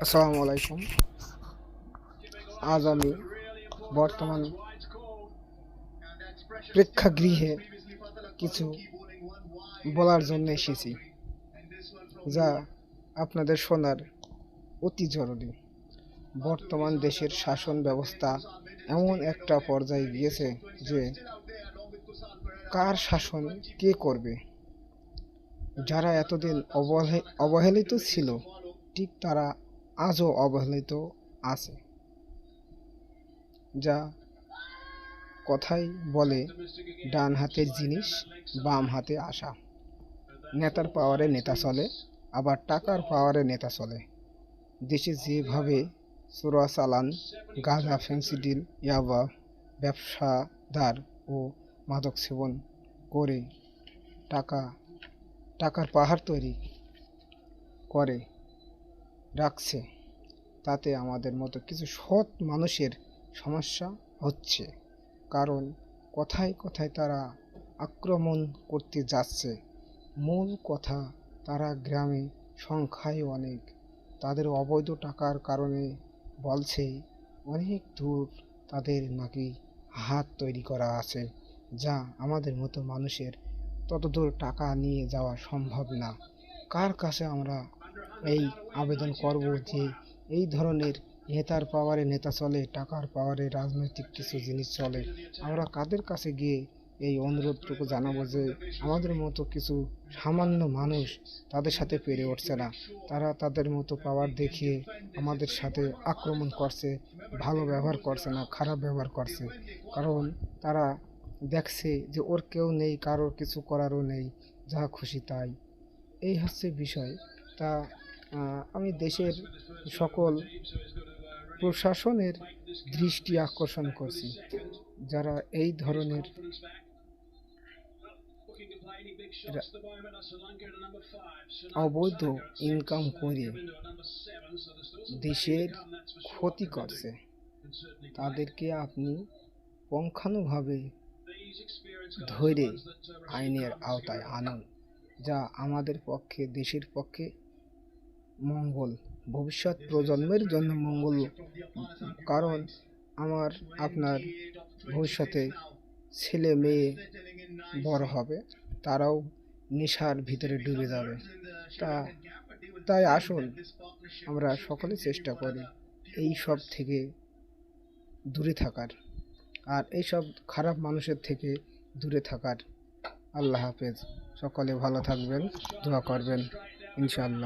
আসসালামু আলাইকুম। আজ আমি বর্তমান প্রেক্ষাগৃহে কিছু বলার জন্য এসেছি, যা আপনাদের শোনার অতি জরুরি। বর্তমান দেশের শাসন ব্যবস্থা এমন একটা পর্যায়ে গিয়েছে যে কার শাসন কে করবে? যারা এতদিন অবহে- অবহেলিত ছিল ঠিক তারা আজও অবহেলিত আছে। যা কথাই বলে ডান হাতের জিনিস বাম হাতে আসা। নেতার পাওয়ারে নেতা চলে, আবার টাকার পাওয়ারে নেতা চলে। দেশে যেভাবে চোরা চালান, গাঁজা ফেন্সিডিল ইয়াবা, ব্যবসাদার ও মাদক সেবন করে টাকা, টাকার পাহাড় তৈরি করে। রাখছে, তাতে আমাদের মতো কিছু সৎ মানুষের সমস্যা হচ্ছে। কারণ কথায় কথায় তারা আক্রমণ করতে যাচ্ছে। মূল কথা, তারা গ্রামে সংখ্যায় অনেক। তাদের অবৈধ টাকার কারণে বলছে, অনেক দূর তাদের নাকি হাত তৈরি করা আছে, যা আমাদের মতো মানুষের ততদূর টাকা নিয়ে যাওয়া সম্ভব না। কার কাছে আমরা এই আবেদন করব যে এই ধরনের নেতার পাওয়ারে নেতা চলে, টাকার পাওয়ারে রাজনৈতিক কিছু জিনিস চলে। আমরা কাদের কাছে গিয়ে এই অনুরোধটুকু জানাব যে আমাদের মতো কিছু সামান্য মানুষ তাদের সাথে পেরে উঠছে না। তারা তাদের মতো পাওয়ার দেখিয়ে আমাদের সাথে আক্রমণ করছে, ভালো ব্যবহার করছে না, খারাপ ব্যবহার করছে। কারণ তারা দেখছে যে ওর কেউ নেই, কারোর কিছু করারও নেই, যা খুশি তাই। এই হচ্ছে বিষয়। তা আমি দেশের সকল প্রশাসনের দৃষ্টি আকর্ষণ করছি, যারা এই ধরনের অবৈধ ইনকাম করে দেশের ক্ষতি করছে, তাদেরকে আপনি পঙ্খানুভাবে ধরে আইনের আওতায় আনুন, যা আমাদের পক্ষে, দেশের পক্ষে মঙ্গল। ভবিষ্যৎ প্রজন্মের জন্য মঙ্গল। কারণ আমার, আপনার ভবিষ্যতে ছেলে মেয়ে বড় হবে, তারাও নেশার ভিতরে ডুবে যাবে। তা, তাই আসুন আমরা সকলে চেষ্টা করি এই সব থেকে দূরে থাকার। আর এই সব খারাপ মানুষের থেকে দূরে থাকার। আল্লাহ হাফেজ। সকলে ভালো থাকবেন, দোয়া করবেন, ইনশাআল্লাহ।